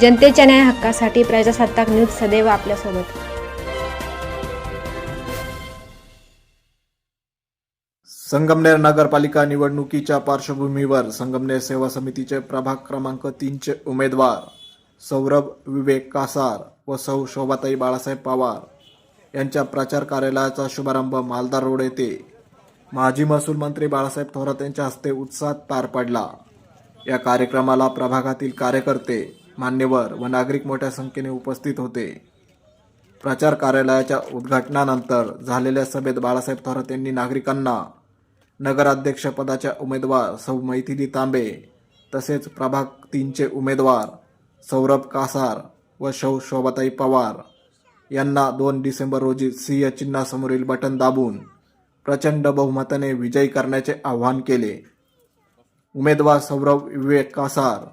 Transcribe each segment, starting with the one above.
जनतेच्या न्याय हक्कासाठी प्रजासत्ताक न्यूज सदैव आपल्यासोबत. संगमनेर नगरपालिका निवडणुकीच्या पार्श्वभूमीवर संगमनेर सेवा समितीचे प्रभाग क्रमांक तीनचे उमेदवार सौरभ विवेक कासार व सौ शोभाताई बाळासाहेब पवार यांच्या प्रचार कार्यालयाचा शुभारंभ मालदार रोड येथे. माजी महसूल मंत्री बाळासाहेब थोरात यांच्या हस्ते उत्साहात पार पडला. या कार्यक्रमाला प्रभागातील कार्यकर्ते मान्यवर व नागरिक मोठ्या संख्येने उपस्थित होते. प्रचार कार्यालयाच्या उद्घाटनानंतर झालेल्या सभेत बाळासाहेब थोरात यांनी नागरिकांना नगराध्यक्षपदाच्या उमेदवार सौ मैथिली तांबे तसेच प्रभाग तीनचे उमेदवार सौरभ कासार व शौ शोभाताई पवार यांना दोन डिसेंबर रोजी सिंह चिन्हासमोरील बटन दाबून प्रचंड बहुमताने विजयी करण्याचे आवाहन केले. उमेदवार सौरभ विवेक कासार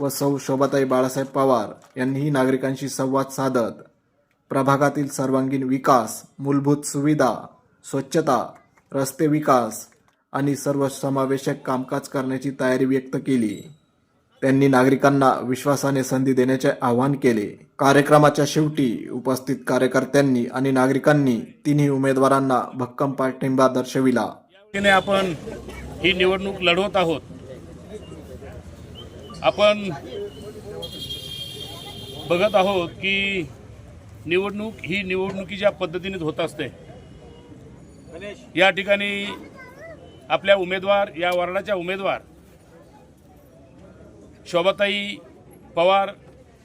व सौ शोभाताई बाळासाहेब पवार यांनीही नागरिकांशी संवाद साधत. प्रभागातील सर्वांगीण विकास मूलभूत सुविधा स्वच्छता रस्ते विकास आणि सर्वसमावेशक कामकाज करण्याची तयारी व्यक्त केली. त्यांनी नागरिकांना विश्वासाने संधी देण्याचे आवाहन केले. कार्यक्रमाच्या शेवटी उपस्थित कार्यकर्त्यांनी आणि नागरिकांनी तिन्ही उमेदवारांना भक्कम पाठिंबा दर्शविला. आपण ही निवडणूक लढवत आहोत. आपण बघत आहोत की निवडणूक ही निवडणुकीच्या पद्धतीनेच होत असते. या ठिकाणी आपल्या उमेदवार या वार्डाच्या उमेदवार शोभाताई पवार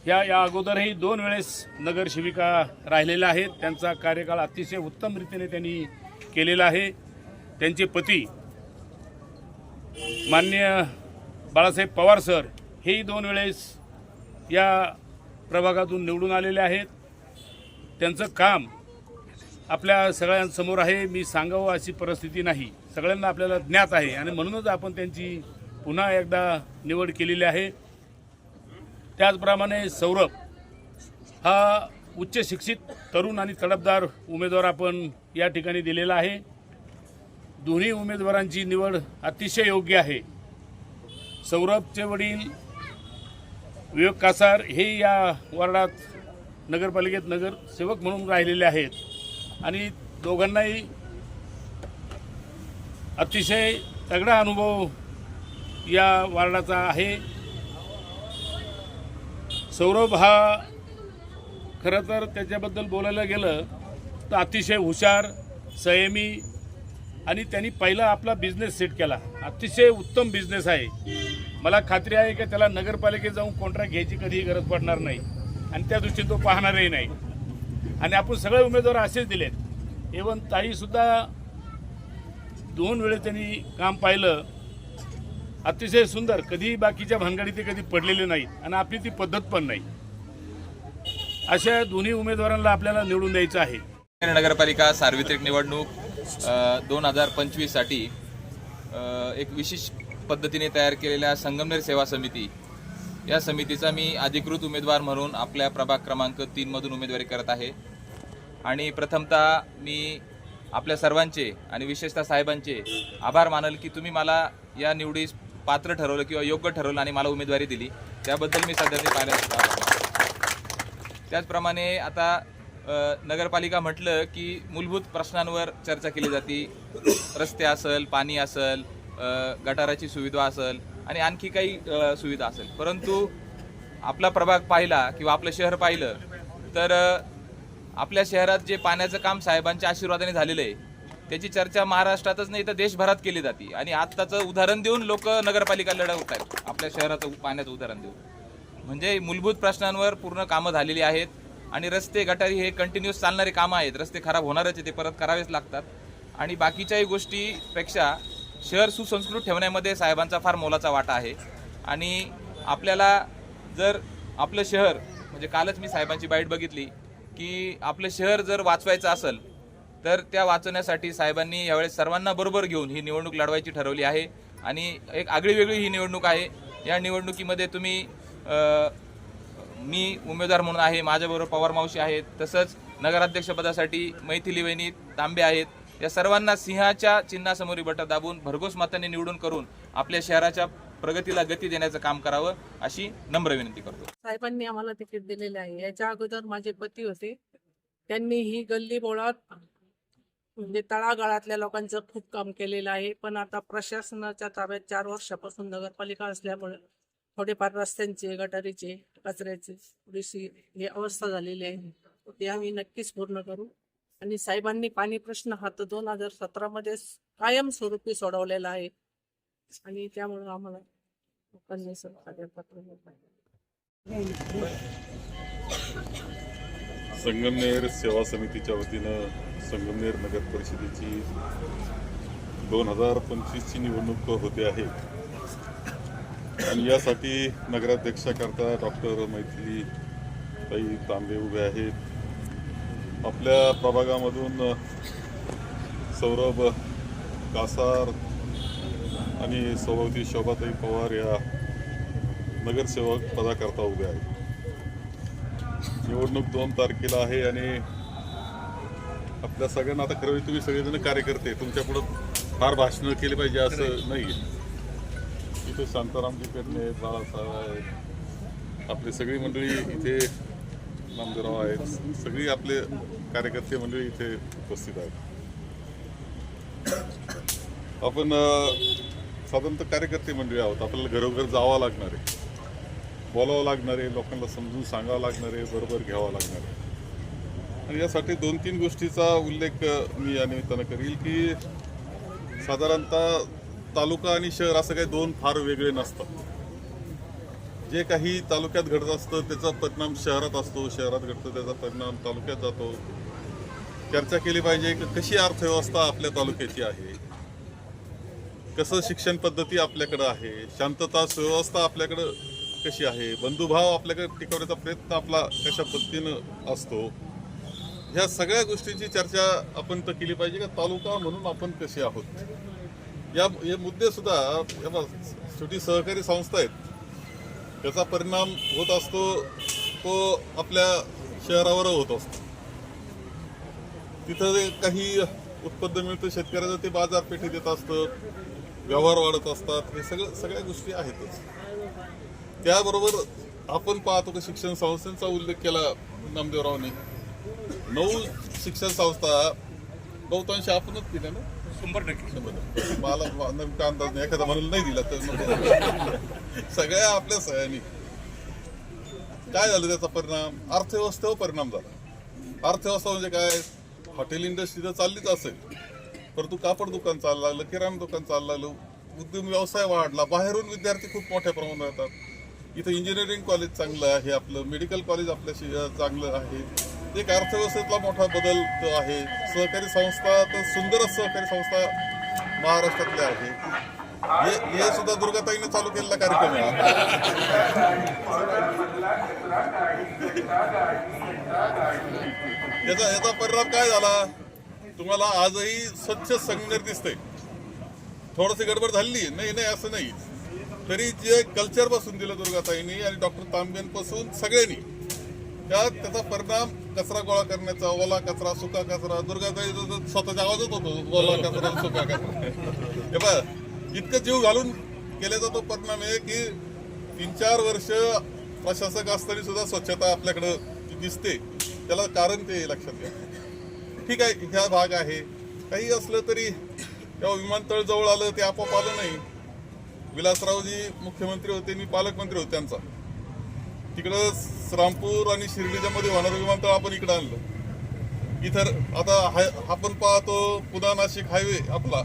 ह्या या अगोदरही दोन वेळेस नगरसेविका राहिलेल्या आहेत. त्यांचा कार्यकाळ अतिशय उत्तम रीतीने त्यांनी केलेला आहे. त्यांचे पती मान्य बाळासाहेब पवार सर हेही दोन वेळेस या प्रभागातून निवडून आलेले आहेत. त्यांचं काम आपल्या सगळ्यांसमोर आहे. मी सांगावं अशी परिस्थिती नाही. सगळ्यांना आपल्याला ज्ञात आहे आणि म्हणूनच आपण त्यांची पुन्हा एकदा निवड केलेली आहे. त्याचप्रमाणे सौरभ हा उच्च शिक्षित तरुण आणि तडफदार उमेदवार आपण या ठिकाणी दिलेला आहे. दोन्ही उमेदवारांची निवड अतिशय योग्य आहे. सौरभचे वडील विवेक कासार हे या वार्डात नगरपालिकेत नगरसेवक म्हणून राहिलेले आहेत. आणि दोघांनाही अतिशय तगडा अनुभव या वार्डाचा आहे. सौरभ हा खरं तर त्याच्याबद्दल बोलायला गेलं तर अतिशय हुशार संयमी आणि त्यांनी पहिला आपला बिझनेस सेट केला. अतिशय उत्तम बिझनेस आहे. मला खात्री आहे की त्याला नगरपालिकेत जाऊन कॉन्ट्रॅक्ट घ्यायची कधीही गरज पडणार नाही. आणि त्या दृष्टीने तो पाहणारही नाही. आणि आपण सगळे उमेदवार असेच दिलेत. इवन ताईसुद्धा दोन वेळेस त्यांनी काम पाहिलं. अतिशय सुंदर. कधी बाकीच्या भानगडी ते कधी पडलेले नाहीत. आणि आपली ती पद्धत पण नाही. अशा दोन्ही उमेदवारांना आपल्याला निवडून द्यायचं आहे. नगरपालिका सार्वत्रिक निवडणूक दोन हजार पंचवीससाठी एक विशेष पद्धतीने तयार केलेल्या संगमनेर सेवा समिती. या समितीचा मी अधिकृत उमेदवार म्हणून आपल्या प्रभाग क्रमांक तीनमधून उमेदवारी करत आहे. आणि प्रथमतः मी आपल्या सर्वांचे आणि विशेषतः साहेबांचे आभार मानल की तुम्ही मला या निवडीस पात्र ठरवलं किंवा योग्य ठरवलं आणि मला उमेदवारी दिली. त्याबद्दल मी सध्या पाहिलं त्याचप्रमाणे आता नगरपालिका म्हटलं की मूलभूत प्रश्नांवर चर्चा केली जाते. रस्ते असेल पाणी असेल गटाराची सुविधा असेल आणि आणखी काही सुविधा असेल. परंतु आपला प्रभाग पाहिला किंवा आपलं शहर पाहिलं तर आपल्या शहरात जे पाण्याचं काम साहेबांच्या आशीर्वादाने झालेलं आहे त्याची चर्चा महाराष्ट्रातच नाही तर देशभरात केली जाते. आणि आत्ताचं उदाहरण देऊन लोक नगरपालिका लढवत आहेत. आपल्या शहराचं पाण्याचं उदाहरण देऊन. म्हणजे मूलभूत प्रश्नांवर पूर्ण कामं झालेली आहेत आणि रस्ते गटारी हे कंटिन्युअस चालणारे कामं आहेत. रस्ते खराब होणारच आहे ते परत करावेच लागतात. आणि बाकीच्याही गोष्टीपेक्षा शहर सुसंस्कृत ठेवण्यामध्ये साहेबांचा फार मोलाचा वाटा आहे. आणि आपल्याला जर आपलं शहर म्हणजे कालच मी साहेबांची बाईट बघितली की आपलं शहर जर वाचवायचं असेल तर त्या वाचवण्यासाठी साहेबांनी यावेळेस सर्वांना बरोबर घेऊन ही निवडणूक लढवायची ठरवली आहे. आणि एक आगळी वेगळी ही निवडणूक आहे. या निवडणुकीमध्ये तुम्ही मी उमेदवार म्हणून आहे माझ्याबरोबर पवार मावशी आहेत तसंच नगराध्यक्षपदासाठी मैथिली वहिनी तांबे आहेत या सर्वांना सिंहाच्या चिन्हासमोरी बटा दाबून भरघोस माताने निवडून करून आपल्या शहराच्या प्रगतीला गती देण्याचं काम करावं अशी नम्र विनंती करतो. साहेबांनी आम्हाला तिकीट दिलेले आहे. याच्या अगोदर माझे पती होते. त्यांनी ही गल्ली बोळात म्हणजे तळागाळातल्या लोकांचं खूप काम केलेलं आहे. पण आता प्रशासनाच्या ताब्यात चार वर्षापासून नगरपालिका असल्यामुळे थोडेफार रस्त्यांचे गटारीचे कचऱ्याचे थोडीशी ही अवस्था झालेली आहे. ते आम्ही नक्कीच पूर्ण करू. आणि साहेबांनी पाणी प्रश्न हा तर दोन हजार सतरामध्ये कायमस्वरूपी सोडवलेला आहे. आणि त्यामुळे आम्हाला लोकांनी सहकार्य पत्र संगमनेर सेवा समितीच्या वतीनं संगमनेर नगर परिषदेची दोन हजार पंचवीसची निवडणूक होते आहे. आणि यासाठी नगराध्यक्षाकरता डॉक्टर मैथिली ताई तांबे उभे आहेत. आपल्या प्रभागामधून सौरभ कासार आणि सौभावती शोभाताई पवार या नगरसेवक पदाकरता उभे आहेत. निवडणूक दोन तारखेला आहे आणि आपल्या सगळ्यांना आता खरं म्हणजे तुम्ही सगळेजण कार्यकर्ते तुमच्या पुढं फार भाषणं केली पाहिजे असं नाही इथे शांतारामजी पेडणे बाळासाहेब आहेत आपली सगळी मंडळी इथे नामदेवराव आहेत. सगळी आपले कार्यकर्ते मंडळी इथे उपस्थित आहेत. आपण साधारणतः कार्यकर्ते मंडळी आहोत. आपल्याला घरोघर जावं लागणार आहे. बोलावं लागणार आहे. लोकांना समजून सांगावं लागणार आहे. बरोबर घ्यावं लागणार आहे. आणि यासाठी दोन तीन गोष्टीचा उल्लेख मी या निमित्तानं करील की साधारणतः तालुका आणि शहर असं काही दोन फार वेगळे नसतात. जे काही तालुक्यात घडत असतं त्याचा परिणाम शहरात असतो शहरात घडतो त्याचा परिणाम तालुक्यात जातो चर्चा केली पाहिजे कशी अर्थव्यवस्था आपल्या तालुक्याची आहे कसं शिक्षण पद्धती आपल्याकडं आहे शांतता सुव्यवस्था आपल्याकडं कशी आहे बंधुभाव आपल्याकडे टिकवण्याचा प्रयत्न आपला कशा पद्धतीनं असतो ह्या सगळ्या गोष्टींची चर्चा आपण तर केली पाहिजे का तालुका म्हणून आपण कसे आहोत या हे मुद्दे सुद्धा छोटी सहकारी संस्था आहेत त्याचा परिणाम होत असतो तो आपल्या शहरावर होत असतो. तिथं जे काही उत्पन्न मिळतं शेतकऱ्याचं ते बाजारपेठेत येत असतं व्यवहार वाढत असतात हे सगळं सगळ्या गोष्टी आहेतच. त्याबरोबर आपण पाहतो की शिक्षण संस्थांचा उल्लेख केला नामदेवरावने. नऊ शिक्षण संस्था बहुतांश आपणच केल्या ना? शंभर टक्के. मला नेमका अंदाज नाही. एखादा म्हणून नाही दिला तर मग सगळ्या आपल्या सह्यानी. काय झालं त्याचा परिणाम? अर्थव्यवस्थेवर परिणाम झाला. अर्थव्यवस्था म्हणजे काय? हॉटेल इंडस्ट्री तर चाललीच असेल. परंतु कापड दुकान चाललं लागलं किराणा दुकान चाललं लागलं. उद्योग व्यवसाय वाढला. बाहेरून विद्यार्थी खूप मोठ्या प्रमाणात येतात. इथं इंजिनिअरिंग कॉलेज चांगलं आहे. आपलं मेडिकल कॉलेज आपल्याशी चांगलं आहे. एक अर्थव्यवस्थेतला मोठा बदल आहे सहकारी संस्था तर सुंदरच सहकारी संस्था महाराष्ट्रातल्या आहे. हे हे सुद्धा दुर्गाताईने चालू केलेला कार्यक्रम आहे. याचा याचा परिणाम काय झाला? तुम्हाला आजही स्वच्छ संगमेर दिसते थोडीशी गडबड झाली नाही नाही असं नाही. तरी जे कल्चरपासून दिलं दुर्गाताईंनी आणि डॉक्टर तांबेंपासून सगळ्यांनी त्यात त्याचा परिणाम कचरा गोळा करण्याचा ओला कचरा सुका कचरा दुर्गाताई स्वतःच्या आवाजच होतो ओला कचरा सुका कचरा. हे बघ इतकं जीव घालून केल्याचा तो परिणाम आहे की तीन चार वर्ष प्रशासक असताना सुद्धा स्वच्छता आपल्याकडं दिसते. त्याला कारण ते लक्षात घ्या. ठीक आहे ह्या भाग आहे. काही असलं तरी तेव्हा विमानतळ जवळ आलं ते आपोआप आलं नाही. विलासरावजी मुख्यमंत्री होते मी पालकमंत्री होते त्यांचा. तिकडं रामपूर आणि शिर्डीच्या मध्ये होणारं विमानतळ आपण इकडं आणलं. इथं आता हाय- आपण पाहतो पुन्हा नाशिक हायवे आपला.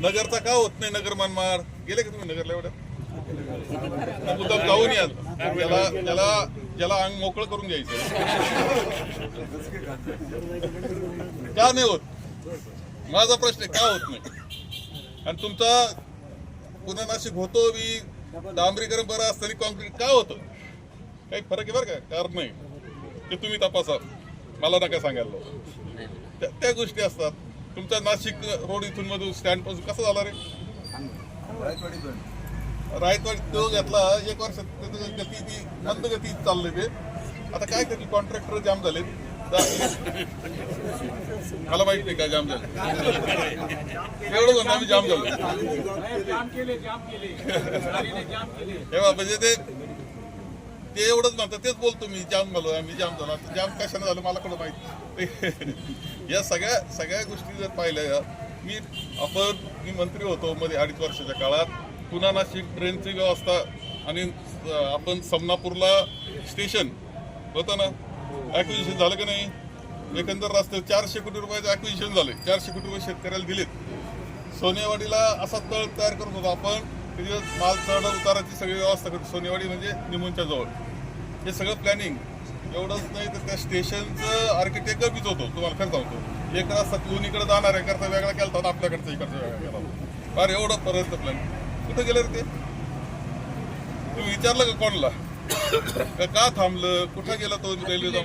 नगरचा का होत नाही नगर मनमाड? गेले का तुम्ही नगरला एवढ्या? मुद्दा जाऊन याल. त्याला त्याला त्याला अंग मोकळं करून घ्यायचं का नाही होत? माझा प्रश्न आहे का होत नाही? आणि तुमचा पुन्हा नाशिक होतो मी डांबरीकरण बरं असताना कॉन्क्रीट का होतं? काही फरक आहे बरं का? कारण नाही. ते तुम्ही तपासा मला नका सांगायला. त्या- त्या गोष्टी असतात. तुमचा नाशिक रोड इथून मधून स्टँडपासून कसा झाला रे? रायतवाडी तो घेतला. एक वर्ष त्याचं गती ती मंद गती चाललंय ते. आता काय कधी कॉन्ट्रॅक्टर जाम झाले. मला माहीत नाही काय जाम झालं. एवढं म्हणतो आम्ही जाम झालो. हे म्हणजे ते ते एवढंच म्हणतात तेच बोलतो मी जाम झालो आम्ही जाम झालो आता जाम कशाने झालं मला कुठं माहीत? या सगळ्या सगळ्या गोष्टी जर पाहिल्या मी आपण मी मंत्री होतो मध्ये अडीच वर्षाच्या काळात पुन्हा नाशिक ट्रेनची व्यवस्था आणि आपण समनापूरला स्टेशन होतं ना? ॲक्विजिशन झालं का नाही? एकंदर रस्ते चारशे कोटी रुपयाचं ॲक्विजिशन झाले. चारशे कोटी रुपये शेतकऱ्याला दिलेत. सोनेवाडीला असा तळ तयार करत होतो आपण तिथे माल चढ उताराची सगळी व्यवस्था करतो. सोनेवाडी म्हणजे निमूनच्या जवळ. हे सगळं प्लॅनिंग एवढंच नाही तर त्या स्टेशनचं आर्किटेक्ट मीच होतो तुम्हाला खरं सांगतो. एक रस्ता तिथून इकडे जाणार आहे करता वेगळा केला होता आपल्याकडचा इकडचा वेगळा केला. होता फार एवढं पर्यंत प्लॅन कुठं गेलं रे ते? तुम्ही विचारलं का कोणला? का थांबलं? कुठं गेला तो रेल्वे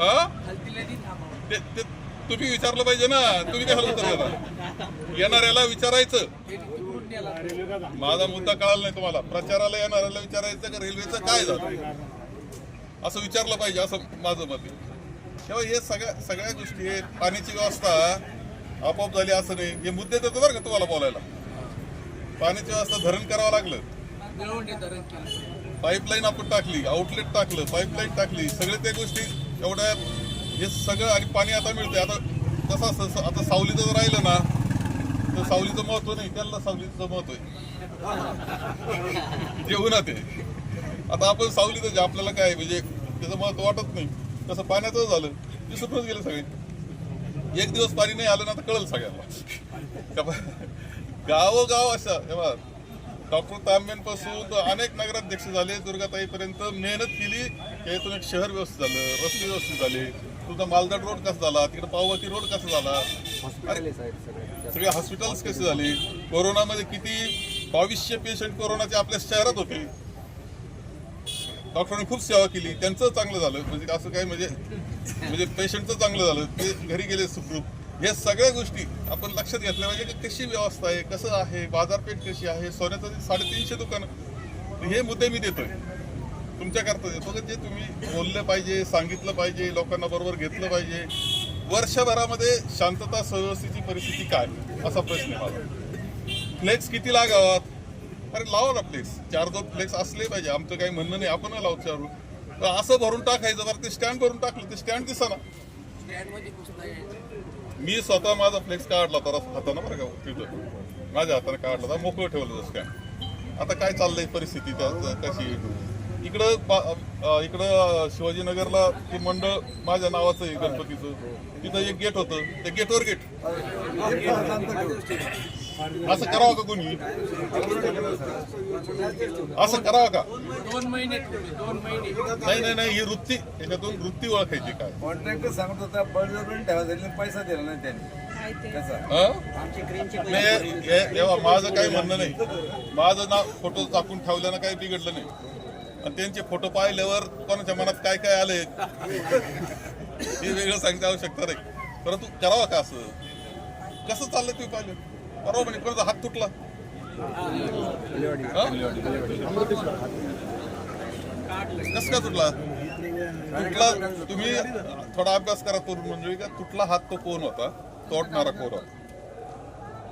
हा? ते तुम्ही विचारलं पाहिजे ना. तुम्ही काय हलवत येणाऱ्याला विचारायचं. माझा मुद्दा कळाला नाही तुम्हाला. प्रचाराला येणाऱ्याला विचारायचं का रेल्वेचं काय झालं? असं विचारलं पाहिजे असं माझं मत आहे. तेव्हा हे सगळ्या सगळ्या गोष्टी आहेत. पाण्याची व्यवस्था आपोआप झाली असं नाही. हे मुद्दे देतो बरं का तुम्हाला बोलायला. पाण्याची व्यवस्था धरण करावं लागलं. पाईपलाईन आपण टाकली आउटलेट टाकलं पाईपलाईन टाकली. सगळे त्या गोष्टी एवढ्या हे सगळं आणि पाणी आता मिळतंय. आता कसं असं आता सावलीचं जर राहिलं ना तर सावलीचं महत्त्व नाही. त्याला सावलीचं महत्त्व आहे. जे उन्हात आहे. आता आपण सावलीचं जे आपल्याला काय म्हणजे त्याचं महत्त्व वाटत नाही. तसं पाण्याचं झालं. विसरूनच गेले सगळे. एक दिवस पाणी नाही आलं ना तर कळलं सगळ्यांना. गावोगाव अशा तेव्हा डॉक्टर तांब्यांपासून तर अनेक नगराध्यक्ष झाले दुर्गाताईपर्यंत मेहनत केली यातून एक शहर व्यवस्थित झालं रस्ते व्यवस्थित झाले. तुझा मालदाड रोड कसा झाला? तिकडे पावती रोड कसा झाला? सगळे. हॉस्पिटल्स कसे झाले? कोरोनामध्ये किती बावीसशे पेशंट कोरोनाचे आपल्या शहरात होते. डॉक्टरांनी खूप सेवा केली. त्यांचं चांगलं झालं. म्हणजे असं काय म्हणजे म्हणजे पेशंटचं चांगलं झालं. ते घरी गेले सुखरूप या सगळ्या गोष्टी आपण लक्षात घेतल्या पाहिजे की कशी व्यवस्था आहे कसं आहे बाजारपेठ कशी आहे सोन्याचं साडेतीनशे दुकानं. हे मुद्दे मी देतोय. तुमच्याकरता देतो की जे तुम्ही बोललं पाहिजे सांगितलं पाहिजे लोकांना बरोबर घेतलं पाहिजे. वर्षभरामध्ये शांतता सुव्यवस्थेची परिस्थिती काय? असा प्रश्न आहे माझा फ्लेक्स किती लागावात? अरे लावा ना फ्लेक्स चार दोन फ्लेक्स असले पाहिजे. आमचं काही म्हणणं नाही. आपण लावू चारू. तर असं भरून टाकायचं बरं. ते स्टँड भरून टाकलं. ते स्टँड दिसा मी स्वतः माझा फ्लेक्स काढला तर हातानं बरं का? तिथं. माझ्या हाताने काढला तर मोकळं ठेवलं तर स्टँड आता काय चाललंय परिस्थिती? त्या कशी इकडं इकडं शिवाजीनगरला ते मंडळ माझ्या नावाचं आहे गणपतीचं. तिथं एक गेट होतं. त्या गेटवर गेट असं करावं का कोणी? असं करावं का? दोन महिने दोन महिने. नाही नाही नाही ही वृत्ती याच्यातून वृत्ती ओळखायची काय? कॉन्ट्रॅक्टर सांगत होता बळजबरीने ठेवा तरी पैसा दिला नाही त्यांनी. हं? हे- हे माझं काही म्हणणं नाही. माझं नाव फोटो टाकून ठेवल्यानं काही बिघडलं नाही. आणि त्यांचे फोटो पाहिल्यावर कोणाच्या मनात काय काय आलंय? हे वेगळं सांगण्याची आवश्यकता नाही. परंतु करावं का असं? कसं चाललंय तुम्ही पाहिलं? करावं म्हणे कोणाचा हात तुटला. कस का तुटला? तुटला तुम्ही थोडा अभ्यास करा तरुण मंडळी का? तुटला हात तो कोण होता? तोडणारा कोण होता?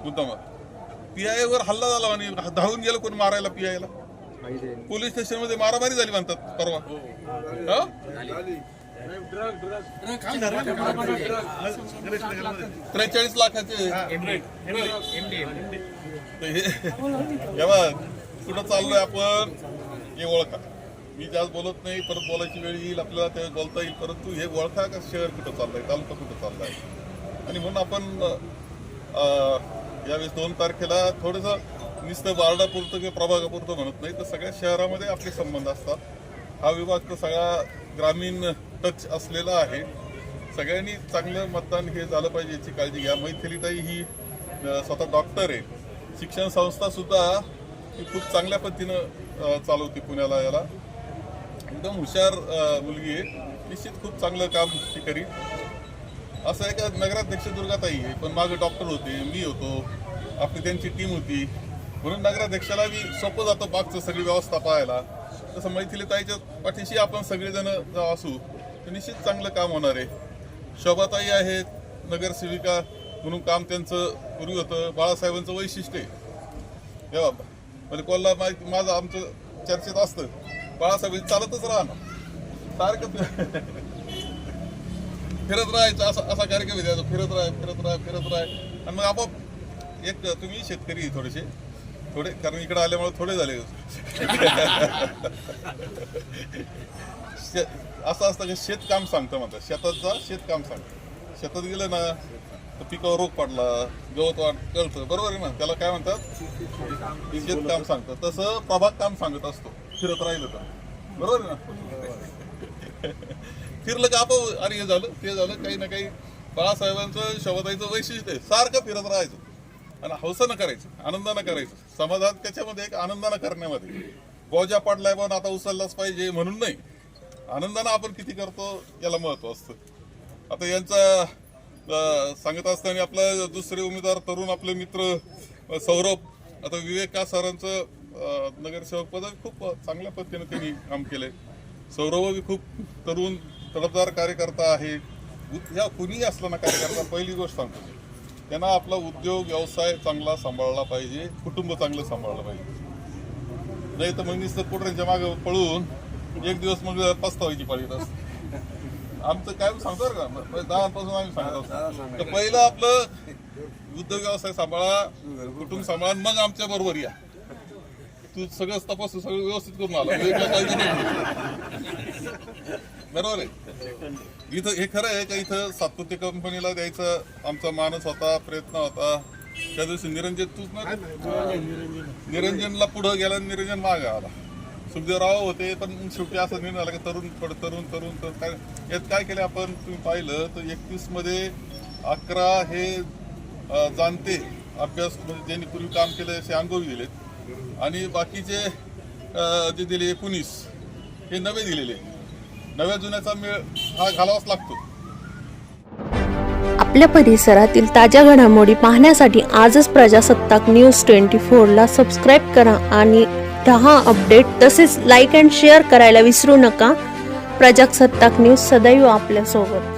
मुद्दाम पीआय वर हल्ला झाला आणि धावून गेलं कोण मारायला पीआय ला? पोलीस स्टेशनमध्ये मारामारी झाली म्हणतात परवा. हं? त्रेचाळीस लाखाचे. हे कुठं चाललोय आपण? हे ओळखा. मी जास्त बोलत नाही परत बोलायची वेळ येईल आपल्याला त्यावेळेस बोलता येईल. परंतु हे ओळखा का शहर कुठं चाललंय तालुका कुठं चाललाय? आणि म्हणून आपण यावेळेस दोन तारखेला थोडंसं नुसतं बारडापुरतं किंवा प्रभागापुरतं म्हणत नाही तर सगळ्या शहरामध्ये आपले संबंध असतात. हा विभाग तर सगळा ग्रामीण टच असलेला आहे. सगळ्यांनी चांगलं मतदान हे झालं पाहिजे याची काळजी घ्या. मैथिलीताई ही स्वतः डॉक्टर आहे. शिक्षण संस्था सुद्धा ही खूप चांगल्या पद्धतीनं चालवते पुण्याला याला. एकदम हुशार मुलगी आहे. निश्चित खूप चांगलं काम ती करी असं आहे का नगराध्यक्ष दुर्गाताई आहे पण मागे डॉक्टर होते मी होतो. आपली त्यांची टीम होती. म्हणून नगराध्यक्षाला मी सोपं जातं मागचं सगळी व्यवस्था पाहायला. तसं मैथिलीताईच्या पाठीशी आपण सगळेजण असू. तर निश्चित चांगलं काम होणार आहे. शोभाताई आहेत नगरसेविका म्हणून काम त्यांचं पूर्वी होतं. बाळासाहेबांचं वैशिष्ट्य आहे. हे बाबा. म्हणजे कोल्हा माहिती माझं आमचं चर्चेत असतं. बाळासाहेब चालतच राहणार. सारखं फिरत राहायचं असा असा कार्यक्रम द्यायचा फिरत राह फिरत राह फिरत राह आणि मग आपोआप एक तुम्ही शेतकरी थोडेसे. थोडे कारण इकडे आल्यामुळे थोडे झाले असं असतं की शेतकाम सांगतं म्हणतात. शेतात जा शेतकाम सांगतं. शेतात गेलं ना तर पिकावर रोग पडला गवत वाट कळतं बरोबर आहे ना? त्याला काय म्हणतात? शेतकाम सांगतं. तसं प्रभाग काम सांगत असतो. फिरत राहिलं तर. बरोबर आहे ना? फिरलं का आपोआप? अरे हे झालं ते झालं काही ना काही बाळासाहेबांचं शोभाताईचं वैशिष्ट्य आहे. सारखं फिरत राहायचं. आणि हौसानं करायचं आनंदानं करायचं. समाधान त्याच्यामध्ये एक आनंदानं करण्यामध्ये. बोजा पडलाय पण आता उचललाच पाहिजे म्हणून नाही. आनंदानं आपण किती करतो याला महत्त्व असतं. आता यांचा सांगत असताना आपला दुसरे उमेदवार तरुण आपले मित्र सौरभ आता विवेक सरांचं नगरसेवक पद खूप चांगल्या पद्धतीने त्यांनी काम केलंय. सौरभ खूप तरुण तडफदार कार्यकर्ता आहे. ह्या कुणीही असला ना कार्यकर्ता पहिली गोष्ट सांगतो मी. त्यांना आपला उद्योग व्यवसाय चांगला सांभाळला पाहिजे कुटुंब चांगलं सांभाळलं पाहिजे. नाही तर मग नुसतं पोटऱ्यांच्या मागे पळून एक दिवस मग पस्तावायची असते. आमचं काय सांगतो का? दहापासून आम्ही सांगत तर पहिलं आपलं उद्योग व्यवसाय सांभाळा कुटुंब सांभाळा मग आमच्या बरोबर या. तू सगळं तपास सगळं व्यवस्थित करून आला. बरोबर आहे? इथं हे खरं आहे का इथं सातपुते कंपनीला द्यायचं आमचा मानस होता प्रयत्न होता. त्या दिवशी निरंजन तूच ना? निरंजनला पुढं गेला आणि निरंजन मागे आला. सुखदेवराव होते पण शेवटी असं निर्णय झाला की तरुण थोडं तरुण तरुण तर काय यात काय केलं आपण? तुम्ही पाहिलं तर एकतीसमध्ये अकरा हे जाणते. अभ्यास म्हणजे ज्यांनी पूर्वी काम केलं असे अनुभवी दिलेत. आणि बाकीचे जे दिले एकोणीस हे नवे दिलेले. नव्या जुन्याचा मेळ हा घालावाच लागतो. आपल्या परिसरातील ताज्या घडामोडी पाहण्यासाठी आजच प्रजासत्ताक न्यूज ट्वेंटी फोरला सबस्क्राईब करा आणि दहा अपडेट तसेच लाईक अँड शेअर करायला विसरू नका. प्रजासत्ताक न्यूज सदैव आपल्यासोबत.